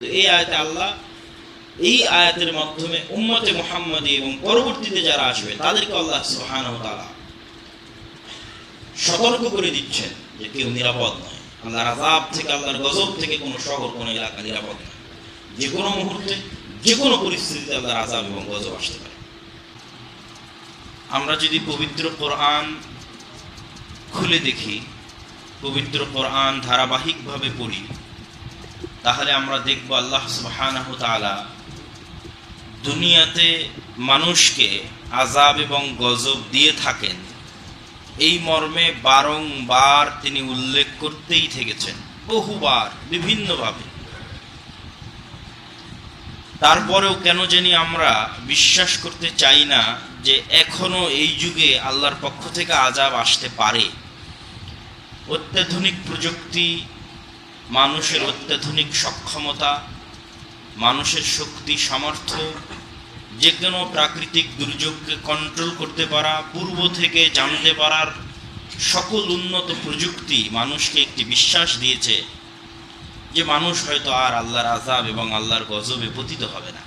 এই আয়াতে আল্লাহ এই আয়াতের মাধ্যমে উম্মতে মোহাম্মদী এবং পরবর্তীতে যারা আসবে, তাদেরকে আল্লাহ ওয়া সতর্ক করে দিচ্ছেন যে কেউ নিরাপদ নয়। আল্লাহর আযাব থেকে, আল্লাহর গজব থেকে কোনো শহর, কোনো এলাকা নিরাপদ নয় যে কোনো মুহূর্তে, যে কোনো পরিস্থিতিতে আল্লাহর আযাব এবং গজব আসতে পারে। আমরা যদি পবিত্র কোরআন খুলে দেখি, পবিত্র কোরআন ধারাবাহিকভাবে পড়ি তাহলে আমরা দেখব আল্লাহ তাআলা দুনিয়াতে মানুষকে আজাব এবং গজব দিয়ে থাকেন। এই মর্মে বারংবার তিনি উল্লেখ করতেই থেকেছেন, বহুবার, বিভিন্নভাবে। তারপরেও কেন জানি আমরা বিশ্বাস করতে চাই না যে এখনও এই যুগে আল্লাহর পক্ষ থেকে আজাব আসতে পারে। অত্যাধুনিক প্রযুক্তি মানুষের অত্যাধুনিক সক্ষমতা, মানুষের শক্তি, সামর্থ্য, যে কোনো প্রাকৃতিক দুর্যোগকে কন্ট্রোল করতে পারা, পূর্ব থেকে জানতে পারার সকল উন্নত প্রযুক্তি মানুষকে একটি বিশ্বাস দিয়েছে যে মানুষ হয়তো আর আল্লাহর আজাব এবং আল্লাহর গজবে পতিত হবে না।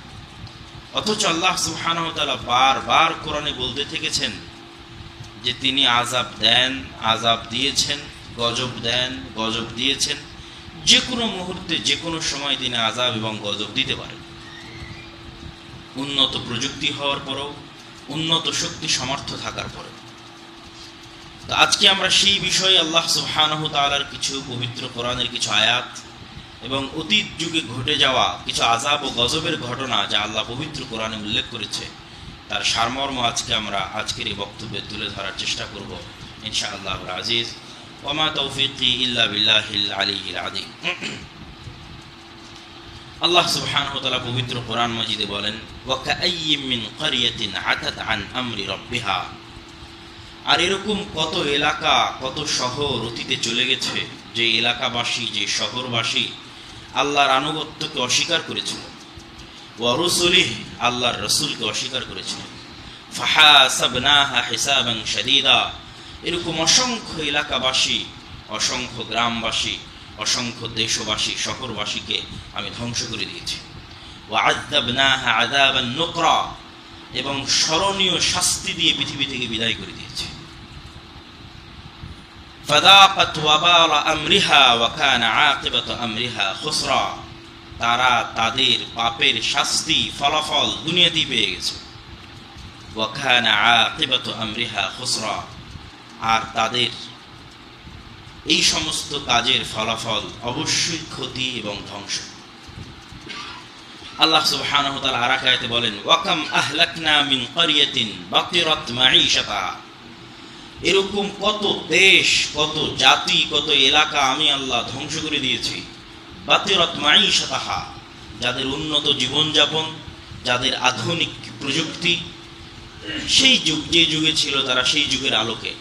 অথচ আল্লাহ সুবহানাহু ওয়া তাআলা বারবার কোরআনে বলতে থেকেছেন যে তিনি আজাব দেন আজাব দিয়েছেন, গজব দেন, গজব দিয়েছেন। যে কোনো মুহূর্তে যে কোনো সময় তিনি আজাব এবং গজব দিতে পারেন। উন্নত প্রযুক্তি হওয়ার পরেও, উন্নত শক্তি সামর্থ্য থাকার পরেও। তো আজকে আমরা সেই বিষয়ে আল্লাহ সুবহানাহু তাআলার কিছু পবিত্র কোরআনের কিছু আয়াত এবং অতীত যুগে ঘটে যাওয়া কিছু আজাব ও গজবের ঘটনা যা আল্লাহ পবিত্র কোরআনে উল্লেখ করেছে, তার সারমর্ম আজকে আমরা আজকের এই বক্তব্যে তুলে ধরার চেষ্টা করব। ইনশাআল্লাহ আজিজ। ওমা তৌফিকি ইল্লা বিল্লাহিল আল্লাহ সুবহানাহু ওয়া তাআলা পবিত্র কোরআন মাজিদে বলেন ওয়া কাআইয়্যিম মিন ক্বরিয়াতিন আতাত আন আমরি রাব্বিহা আর এরকম কত এলাকা, কত শহর অতীতে চলে গেছে, যে এলাকাবাসী, যে শহরবাসী আল্লাহর আনুগত্যকে অস্বীকার করেছিল। ওয়ারুসুলিহ আল্লাহর রসুলকে অস্বীকার করেছিল। ফাহাসাবনাহা হিসাবান শাদীদা এরকম অসংখ্য এলাকাবাসী, অসংখ্য গ্রামবাসী, অসংখ্য দেশবাসী, শহরবাসীকে আমি ধ্বংস করে দিয়েছি। ওয়াআযাবনাহা আযাবান নুকরা, এবং স্মরণীয় শাস্তি দিয়ে পৃথিবী থেকে বিদায় করে দিয়েছে। তারা তাদের পাপের শাস্তি, ফলাফল দুনিয়াতেই পেয়ে গেছে। ওয়া কানা আকিবাতু আমরিহা খুসরা আর তাদের এই সমস্ত কাজের ফলাফল অবশ্যই ক্ষতি এবং ধ্বংস। আল্লাহ সুবহানাহু তাআলা আরাকায়াতে বলেন, ওয়াকাম আহলাকনা মিন ক্বরিয়াতিন বাতিরাত মাঈশাতাহা এরকম কত দেশ, কত জাতি, কত এলাকা আমি আল্লাহ ধ্বংস করে দিয়েছি। বাতিরাত মাঈশাতাহা, যাদের উন্নত জীবনযাপন, যাদের আধুনিক প্রযুক্তি, সেই যুগ, যে যুগে ছিল তারা সেই যুগের আলোকে।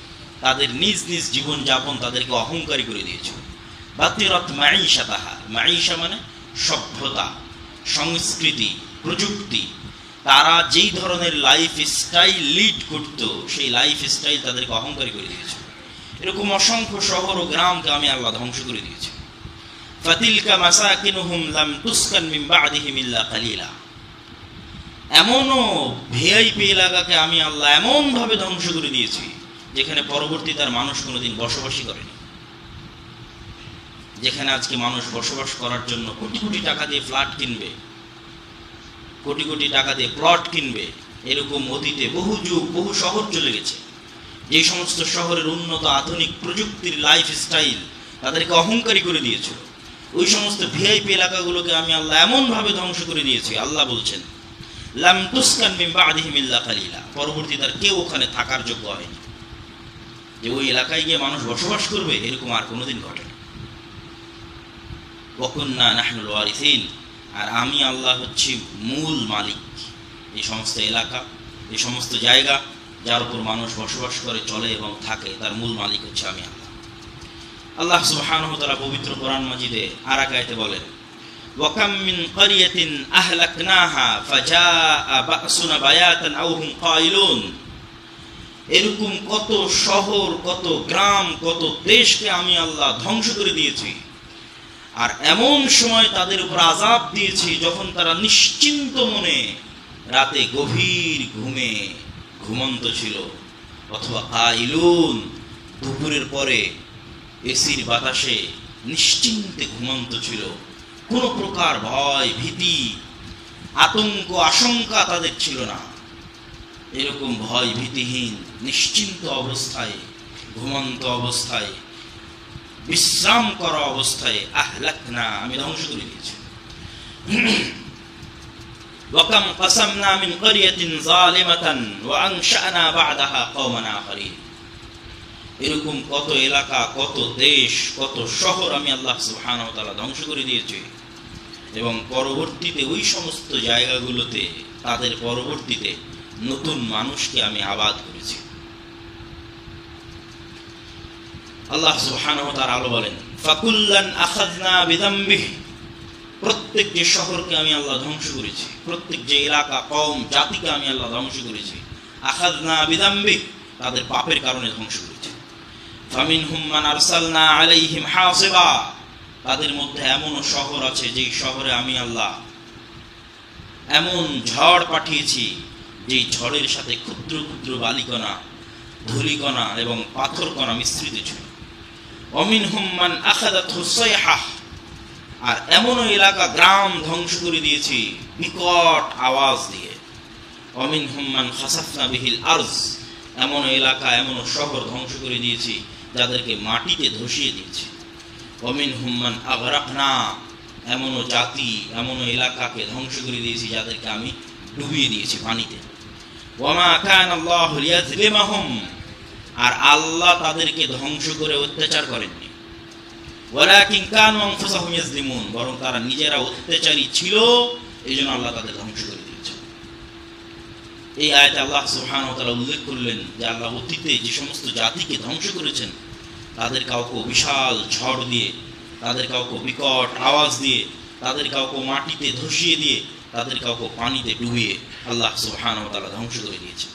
তাদের নিজ নিজ জীবনযাপন তাদেরকে অহংকারী করে দিয়েছিল। বাতিরাত মাঈশাতাহা মাঈশা মানে সভ্যতা, সংস্কৃতি, প্রযুক্তি। তারা যেই ধরনের লাইফ স্টাইল লিড করত, সেই লাইফ স্টাইল তাদেরকে অহংকারী করে দিয়েছে এরকম অসংখ্য শহর ও গ্রামকে আমি আল্লাহ ধ্বংস করে দিয়েছি। ফাতিলকা মাসাকিনুহুম লাম তুসকান মিন বাদিহিম ইল্লা কালিলা। এমনও ভিআইপি এলাকাকে আমি আল্লাহ এমন ভাবে ধ্বংস করে দিয়েছি যেখানে পরবর্তী তার মানুষ কোনোদিন বসবাসই করেনি। যেখানে আজকে মানুষ বসবাস করার জন্য কোটি কোটি টাকা দিয়ে ফ্ল্যাট কিনবে, কোটি কোটি টাকা দিয়ে প্লট কিনবে, এরকম অতীতে বহু যুগ, বহু শহর চলে গেছে। যে সমস্ত শহরের উন্নত আধুনিক প্রযুক্তির লাইফ স্টাইল তাদেরকে অহংকারী করে দিয়েছিল। ওই সমস্ত ভিআইপি এলাকাগুলোকে আমি আল্লাহ এমনভাবে ধ্বংস করে দিয়েছি, আল্লাহ বলছেন পরবর্তী তার কেউ ওখানে থাকার যোগ্য হয়নি। যে ওই এলাকায় গিয়ে মানুষ বসবাস করবে, এরকম আর কোনোদিন ঘটেনি ওকুন্না নাহনুল ওয়ারিসিন, আর আমি আল্লাহ হচ্ছি মূল মালিক। এই সমস্ত এলাকা, এই সমস্ত জায়গা যার উপর মানুষ বসবাস করে, চলে এবং থাকে, তার মূল মালিক হচ্ছে আমি আল্লাহ। আল্লাহ সুবহানাহু তাআলা পবিত্র কোরআন মাজিদে আরাকায়াতে বলেন, ওয়াকাম মিন ক্বরিয়াতিন আহলাকনাহা, ফাজাআ বাসুনা বায়াতান আও হুম কাইলুন। এরকম কত শহর, কত গ্রাম, কত দেশকে আমি আল্লাহ ধ্বংস করে দিয়েছি। আর এমন সময় তাদের উপর আজাব দিয়েছি যখন তারা নিশ্চিন্ত মনে রাতে গভীর ঘুমে ঘুমন্ত ছিল। অথবা কাইলুন, দুপুরের পরে এসির বাতাসে নিশ্চিন্তে ঘুমন্ত ছিল। কোনো প্রকার ভয়, ভীতি, আতঙ্ক, আশঙ্কা তাদের ছিল না। এরকম ভয় ভীতিহীন নিশ্চিন্ত অবস্থায় ঘুমন্ত অবস্থায় বিশ্রাম করা অবস্থায় আহলাক না আমি ধ্বংস করে দিয়েছি وكم قسمنا من قرية ظالمة وأنشأنا بعدها قوما آخرين এরকম কত এলাকা কত দেশ কত শহর আমি আল্লাহ সুবহানাহু ওয়া তাআলা ধ্বংস করে দিয়েছি এবং পরবর্তীতে ওই সমস্ত জায়গাগুলোতে তাদের পরবর্তীতে নতুন মানুষকে আমি আবাদ করেছি। আল্লাহ সুবহানাহু ওয়া তাআলা আলো বলেন, ফাকুল্লান আখাযনা বিযামবিহি প্রত্যেক যে শহরকে আমি আল্লাহ ধ্বংস করেছি। প্রত্যেক যে এলাকা কম জাতিকে আমি আল্লাহ ধ্বংস করেছি। আখাযনা বিযামবি তাদের পাপের কারণে ধ্বংস করেছি। ফামিনহুম মান আরসালনা আলাইহিম হাসিবা, তাদের মধ্যে এমনও শহর আছে যেই শহরে আমি আল্লাহ এমন ঝড় পাঠিয়েছি যেই ঝড়ের সাথে ক্ষুদ্র ক্ষুদ্র বালিকণা, ধূলিকণা এবং পাথরকণা মিশ্রিত ছিল। অমিন হুম্মান আখাদাত হুসাইহাহ আর এমনও এলাকা গ্রাম ধ্বংস করে দিয়েছি বিকট আওয়াজ দিয়ে। অমিন হুম্মান খাসাফনা বিহিল আরজ। এমন এলাকা এমন শহর ধ্বংস করে দিয়েছি, যাদেরকে মাটিতে ধসিয়ে দিয়েছি। অমিন হুম্মান আগরাকনা এমনও জাতি, এমনও এলাকাকে ধ্বংস করে দিয়েছি, যাদেরকে আমি ডুবিয়ে দিয়েছি পানিতে। আর আল্লাহ তাদেরকে ধ্বংস করে অত্যাচার করেননি। বরং তারা নিজেরা অত্যাচারী ছিল এই জন্য আল্লাহ তাদের ধ্বংস করে দিয়েছে এই আয়াতে আল্লাহ ওয়া উল্লেখ করলেন যে আল্লাহ অতীতে যে সমস্ত জাতিকে ধ্বংস করেছেন, তাদের কাউকে বিশাল ঝড় দিয়ে, তাদের কাউকে বিকট আওয়াজ দিয়ে, তাদের কাউকে মাটিতে ধসিয়ে দিয়ে তাদের কাউকে পানিতে ডুবিয়ে আল্লাহ ওয়া তাআলা ধ্বংস করে দিয়েছে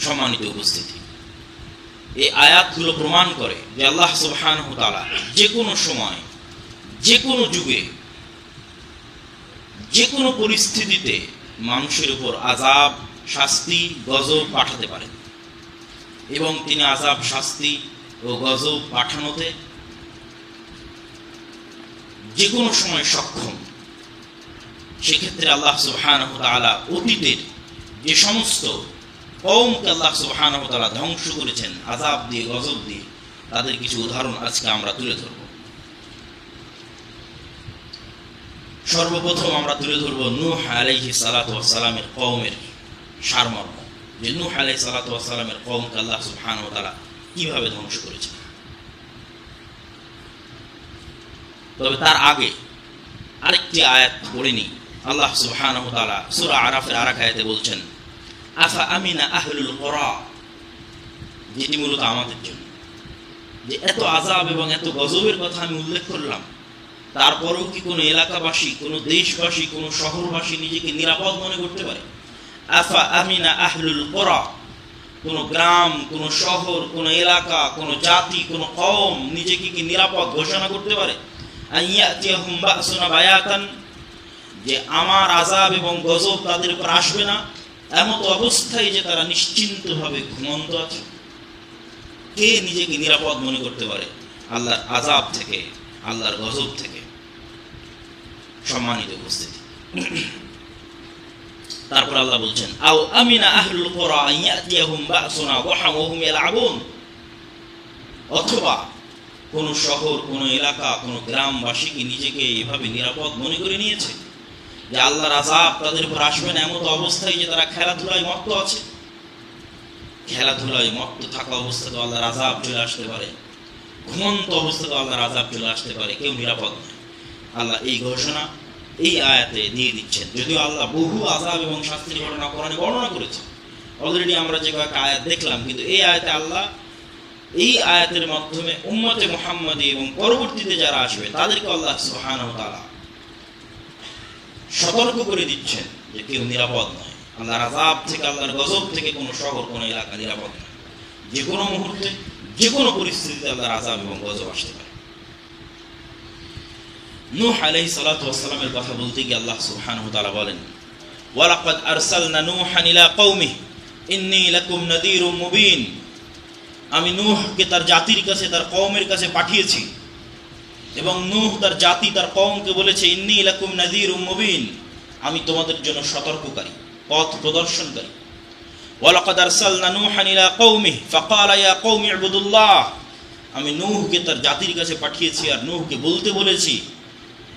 সম্মানিত উপস্থিতি। এই আয়াতগুলো প্রমাণ করে যে আল্লাহ সুবহানাহু তাআলা যে কোনো সময় যে কোনো যুগে যে কোনো পরিস্থিতিতে মানুষের উপর আজাব শাস্তি, গজব পাঠাতে পারেন। এবং তিনি আজাব শাস্তি ও গজব পাঠানোতে যে কোনো সময় সক্ষম। সেক্ষেত্রে আল্লাহ তাআলা অতীতের যে সমস্ত কৌমকে আল্লাহ তাআলা ধ্বংস করেছেন আজাব দিয়ে, গজব দিয়ে, তাদের কিছু উদাহরণ আজকে আমরা তুলে ধরব। সর্বপ্রথম আমরা তুলে ধরব নূহ আলাইহি সালাতু সালামের কওমের সারমর্ম। যে নূহ আলাইহি সালাতু সালামের কওমকে আল্লাহ তাআলা কীভাবে ধ্বংস করেছেন? তবে তার আগে আরেকটি আয়াত পড়ে নিই। আল্লাহ সুবহানাহু তাআলা সূরা আরাফের আরেক আয়াতে বলছেন, আফা আমিনা আহলুল করা? যেটি মূলত আমাদের জন্য। যে এত আজাব এবং এত গজবের কথা আমি উল্লেখ করলাম, তারপরেও কি কোনো এলাকাবাসী, কোনো দেশবাসী, কোনো শহরবাসী নিজেকে নিরাপদ মনে করতে পারে? আফা আমিনা আহলুল করা? কোনো গ্রাম, কোনো শহর, কোনো এলাকা, কোনো জাতি, কোনো কম নিজেকে কি নিরাপদ ঘোষণা করতে পারে? আইয়াতিয়াহুম বাসুনা বায়াতান যে আমার আজাব এবং গজব তাদের উপর আসবে না, এমত অবস্থায় যে তারা নিশ্চিন্তভাবে ঘুমন্ত আছে। কে নিজেকে নিরাপদ মনে করতে পারে? আল্লাহর আজাব থেকে, আল্লাহর গজব থেকে। সম্মানিত উপস্থিতি। তারপর আল্লাহ বলছেন, আও আমিনা আহলুল কুরা ইয়াতিয়াহুম বাসুনা ওয়াহাম ওয়া হুম ইয়ালআবুন? অথবা কোন শহর, কোন এলাকা, কোন গ্রামবাসী কি নিজেকে এভাবে নিরাপদ মনে করে নিয়েছে? যে আল্লাহর আজাব তাদের উপর আসবে না এমন অবস্থায় যে তারা খেলাধুলায় মত্ত আছে। খেলাধুলায় মত্ত থাকা অবস্থাতে আল্লাহর আজাব চলে আসতে পারে। ঘুমন্ত অবস্থাতে আল্লাহর আজাব চলে আসতে পারে, কেউ নিরাপদ নয়। আল্লাহ এই ঘোষণা, এই আয়াতে দিয়ে দিচ্ছেন। যদিও আল্লাহ বহু আজাব এবং শাস্তির ঘটনা কোরআনে বর্ণনা করেছে অলরেডি আমরা যে কয়েকটা আয়াত দেখলাম, কিন্তু এই আয়াতে আল্লাহ এই আয়াতের মাধ্যমে উম্মতে মোহাম্মদী এবং পরবর্তীতে যারা আসবে, তাদেরকে আল্লাহ সুবহানাহু তাআলা সতর্ক করে দিচ্ছেন যে কেউ নিরাপদ নয়। আল্লাহর আজাব থেকে, আল্লাহর গজব থেকে কোনো শহর, কোনো এলাকা নিরাপদ নয়। যে কোনো মুহূর্তে, যে কোনো পরিস্থিতিতে আল্লাহর আজাব এবং গজব আসতে পারে। নূহ আলাইহিস সালাতু ওয়াসসালামের কথা বলতে গিয়ে আল্লাহ সুবহানাহু তাআলা বলেন, ওয়ালাকাদ আরসালনা নূহান ইলা কওমিহি, ইন্নী লাকুম নাযীরুম মুবিন। আমি নূহকে তার জাতির কাছে, তার কওমের কাছে পাঠিয়েছি। এবং নূহ তার জাতি, তার কওমকে বলেছে, ইন্নি ইলাকুম নাযীরুম মুবিন। আমি তোমাদের জন্য সতর্ককারী, পথ প্রদর্শনকারী। ওয়ালাকাদ আরসালনা নূহান ইলা কওমিহি, ফাকালা ইয়া কওমি ইবুদুল্লাহ। আমি নূহকে তার জাতির কাছে পাঠিয়েছি আর নূহকে বলতে বলেছি।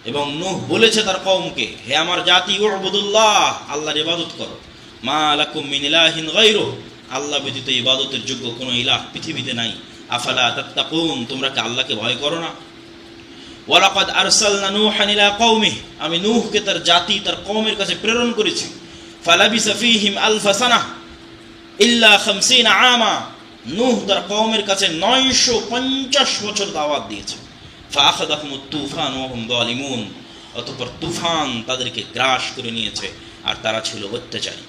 এবং নূহ বলেছে তার কওমকে, হে আমার জাতি উবুদুল্লাহ আল্লাহর ইবাদত করো। মা লাকুম মিন ইলাহিন গায়রু আল্লাহ ব্যতীত ইবাদতের যোগ্য কোনো ইলাহ পৃথিবীতে নাই। আফালা তাত্তাকুন, তোমরা কি আল্লাহকে ভয় করো না? ওয়ালাকাদ আরসালনা নূহান ইলা কওমিহি, আমি নূহকে তার জাতি, তার কওমের কাছে প্রেরণ করেছি। ফালাবিসা ফীহিম আলফা সানাহ ইল্লা খামসিনা আমা। নূহ তার কওমের কাছে 950 বছর দাওয়াত দিয়েছে। ফাআখাযাহুমুত তুফান ওয়া হুম যালিমুন। অতঃপর তুফান তাদেরকে গ্রাস করে নিয়েছে, আর তারা ছিল অত্যাচারী।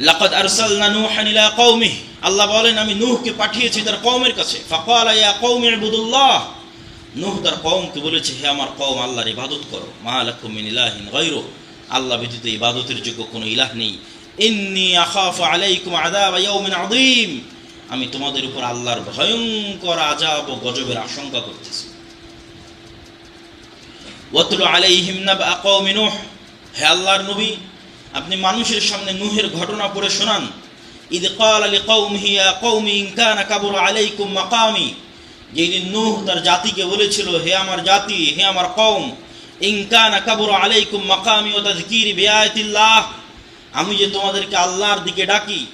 লাকাদ আরসালনা নূহান ইলা কওমিহি। আল্লাহ বলেন, আমি নূহকে পাঠিয়েছি তার কওমের কাছে। ফাকালা, ইয়া কওমি ইবুদুল্লাহ। নূহ তার কওমকে বলেছে, হে আমার কওম, আল্লাহর ইবাদত করো। মা লাকুম মিন ইলাহিন গায়রু আল্লাহ ব্যতীত ইবাদতের যোগ্য কোনো ইলাহ নেই। ইন্নী আখাফু আলাইকুম আযাব ইয়াউমিন আযীম। আমি তোমাদের উপর আল্লাহর ভয়ঙ্কর আযাব ও গজবের আশঙ্কা করতেছি। ওয়াতলু আলাইহিম নাবা কওমি নূহ। হে আল্লাহর নবী আপনি মানুষের সামনে নুহের ঘটনা পড়ে শোনান। ইদ ক্বালা লিকাওমিহি, ইয়া কওমি, ইন কানা কাবুরা আলাইকুম মাকামি। যেদিন নূহ তার জাতিকে বলেছিল, হে আমার জাতি, হে আমার কওম, ইন কানা কাবুরা আলাইকুম মাকামি ওয়া তাযকিরি বিআয়াতিল্লাহ। আমি যে তোমাদেরকে আল্লাহর দিকে ডাকি,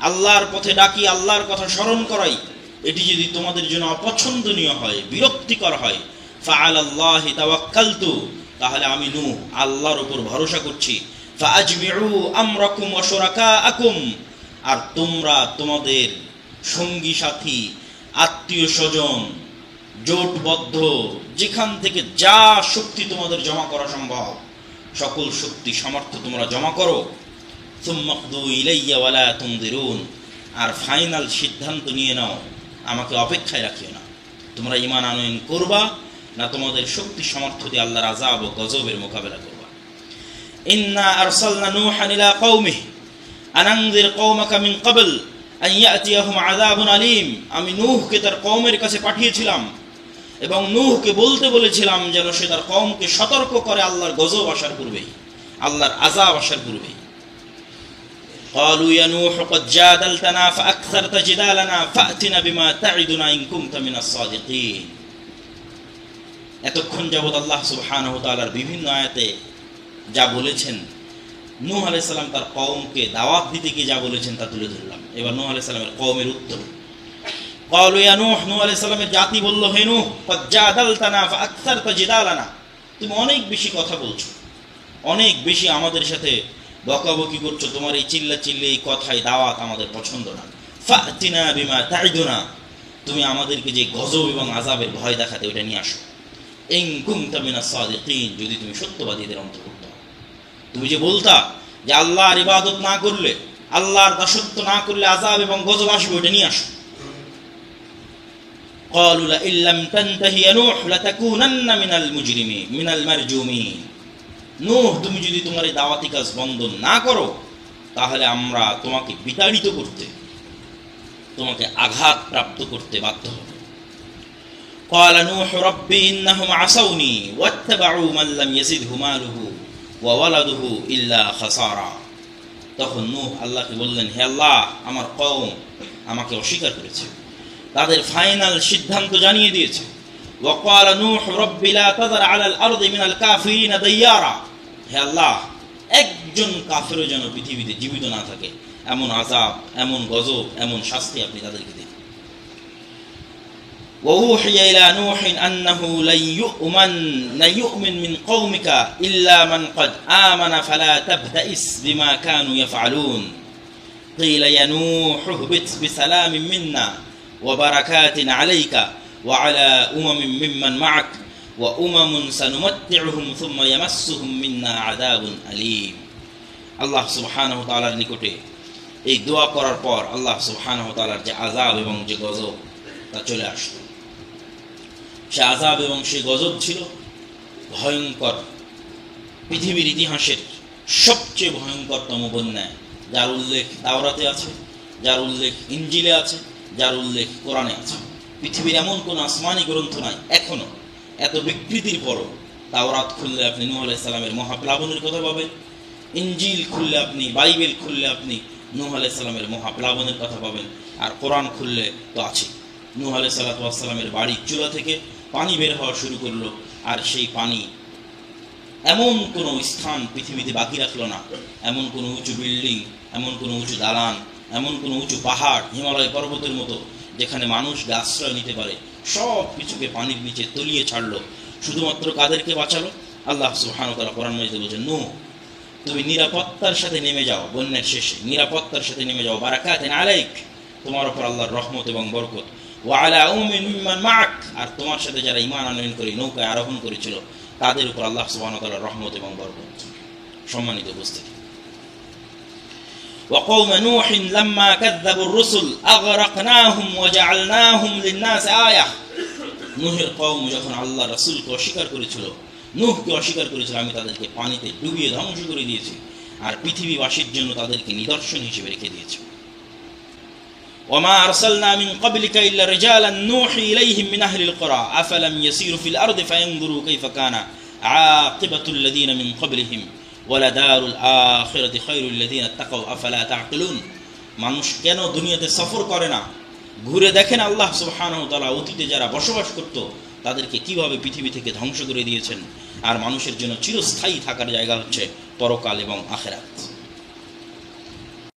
আল্লাহর পথে ডাকি, আল্লাহর কথা স্মরণ করাই, এটি যদি তোমাদের জন্য অপছন্দনীয় হয়, বিরক্তিকর হয় ফাআল আল্লাহি তাওয়াক্কালতু, তাহলে আমি নূহ আল্লাহর উপর ভরসা করছি। ফাআজমিউ আমরাকুম ওয়া শুরাকাআকুম। আর তোমরা তোমাদের সঙ্গী সাথী, আত্মীয় স্বজন, জোটবদ্ধ, যেখান থেকে যা শক্তি তোমাদের জমা করা সম্ভব, সকল শক্তি সামর্থ্য তোমরা জমা করো। সুম্মাকদু ইলাইয়া ওয়ালা তুমদিরুন আর ফাইনাল সিদ্ধান্ত নিয়ে নাও, আমাকে অপেক্ষায় রাখিও না। তোমরা ইমান আনয়ন করবা, না তোমাদের শক্তি সামর্থ্য দিয়ে আল্লাহর আজাব ও গজবের মোকাবেলা করবা। ইন্না আরসালনা নূহান ইলা কওমিহি আনানজির কওমাকা মিন ক্বাবল আন ইয়াতিয়াহুম আযাবুন আলীম আমি নূহকে তার কওমের কাছে পাঠিয়েছিলাম এবং নূহকে বলতে বলেছিলাম যেন সে তার কওমকে সতর্ক করে আল্লাহর গজব আসার পূর্বেই আল্লাহর আযাব আসার পূর্বেই قالوا يا نوح قد جادلتنا فأكثرت جدالنا فأتنا بما تعدنا إن كنت من الصادقين এতক্ষণ যাবৎ আল্লাহ সুবহানাহু তাআলার বিভিন্ন আয়াতে যা বলেছেন, নূহ আলাইসাল্লাম তার কওমকে দাওয়াত দিতে গিয়ে যা বলেছেন তা তুলে ধরলাম। এবার নূহ আলাইসাল্লামের কওমের উত্তর। কল ইয়ানুহ নূহ জাতি বলল হেনু নূহ ফাজ্জাদালতানা তুমি অনেক বেশি কথা বলছো, অনেক বেশি আমাদের সাথে বকাবকি করছ, তোমার এই চিল্লা চিল্লি এই কথায় দাওয়াত আমাদের পছন্দ না। ফাতিনা বিমা তাইদুনা। তুমি আমাদেরকে যে গজব এবং আজাবের ভয় দেখাতে, ওটা নিয়ে আসো। এং কুম তামিনা সাদিকিন, যদি তুমি সত্যবাদীদের অন্তর্ভুক্ত তুমি যে বলতা যে আল্লাহর ইবাদত না করলে আল্লাহর দাসত্ব না করলে আজাব এবং গজব আসবে ওটা নিয়ে আসো قالوا لئن لم تنتهي يا نوح لتكونن من المجرمين من المرجومين নূহ তুমি যদি তোমার এই দাওয়াতি কাজ বন্ধ না করো তাহলে আমরা তোমাকে বিতাড়িত করতে তোমাকে আঘাত প্রাপ্ত করতে বাধ্য হব قال نوح رب إنهم عصوني واتبعوا من لم يزده ماله وولده إلا خسارا তখন নূহ আল্লাহকে বললেন হে আল্লাহ আমার কওম আমাকে অস্বীকার করেছে তাদের ফাইনাল সিদ্ধান্ত জানিয়ে দিয়েছে وقال نوح رب لا تذر على الأرض من الكافرين ديارا হে আল্লাহ একজন কাফেরও যেন পৃথিবীতে জীবিত না থাকে এমন আজাব এমন গজব এমন শাস্তি আপনি তাদেরকে দিন وأوحي إلى نوح أنه لن يؤمن لن يؤمن من قومك إلا من قد آمن فلا تبتئس بما كانوا يفعلون قيل يا نوح اهبط بسلام منا وبركات عليك وعلى أمم ممن معك وأمم سنمتعهم ثم يمسهم منا عذاب أليم আল্লাহ সুবহানাহু ওয়া তাআলার নিকটে এই দোয়া করার পর আল্লাহ সুবহানাহু ওয়া তাআলার যে আযাব এবং যে গজব তা চলে আসলো সে আজাব এবং সে গজব ছিল ভয়ঙ্কর। পৃথিবীর ইতিহাসের সবচেয়ে ভয়ঙ্করতম বন্যায়, যার উল্লেখ তাওরাতে আছে, যার উল্লেখ ইঞ্জিলে আছে, যার উল্লেখ কোরআনে আছে। পৃথিবীর এমন কোনো আসমানি গ্রন্থ নাই এখনও। এত বিকৃতির পরও তাওরাত খুললে আপনি নূহ আলাইসাল্লামের মহাপ্লাবনের কথা পাবেন। ইঞ্জিল খুললে আপনি, বাইবেল খুললে আপনি নূহ আলাইসাল্লামের মহাপ্লাবনের কথা পাবেন। আর কোরআন খুললে তো আছে নূহ আলাই সাল্লাতামের বাড়ির চুলা থেকে পানি বের হওয়া শুরু করল, আর সেই পানি এমন কোনো স্থান পৃথিবীতে বাকি রাখল না। এমন কোনো উঁচু বিল্ডিং, এমন কোনো উঁচু দালান, এমন কোনো উঁচু পাহাড়, হিমালয় পর্বতের মতো, যেখানে মানুষ আশ্রয় নিতে পারে, সব কিছুকে পানির নিচে তলিয়ে ছাড়লো। শুধুমাত্র কাদেরকে বাঁচালো? আল্লাহ সুহানতারা কোরআন মজিদে বলছেন নো তুমি নিরাপত্তার সাথে নেমে যাও বন্যার শেষে। নিরাপত্তার সাথে নেমে যাও। বারাকাত আলাইক। তোমার ওপর আল্লাহর রহমত এবং বরকত। ও আলা উমিন মিম্মান মাক আর তোমার সাথে যারা ইমান আনয়ন করে নৌকায় আরোহণ করেছিল তাদের উপর আল্লাহ সুবহানাহু রহমত এবং বরকত সম্মানিত উপস্থিতি وقوم نوح لما كذبوا الرسل أغرقناهم وجعلناهم للناس آية নুহের কওম যখন আল্লাহ রাসূলকে অস্বীকার করেছিল নূহকে অস্বীকার করেছিল আমি তাদেরকে পানিতে ডুবিয়ে ধ্বংস করে দিয়েছি আর পৃথিবীবাসীর জন্য তাদেরকে নিদর্শন হিসেবে রেখে দিয়েছি ওমা আরসালনা মিন ক্বাবলিকা ইল্লা রিজালান নূহি ইলাইহিম মিন আহলিল ক্বরা আফালাম ইয়াসিরু ফিল আরদি ফায়ানজুরু কাইফা কানা আকিবাতুল লাযিনা মিন ক্বাবলিহিম ওয়ালা দারুল আখিরাতি খায়রুল লাযিনা তাকাউ আফালা মানুষ কেন দুনিয়াতে সফর করে না? ঘুরে দেখেন আল্লাহ সুবহানাহু তাআলা অতীতে যারা বসবাস করত, তাদেরকে কীভাবে পৃথিবী থেকে ধ্বংস করে দিয়েছেন? আর মানুষের জন্য চিরস্থায়ী থাকার জায়গা হচ্ছে পরকাল এবং আখেরাত।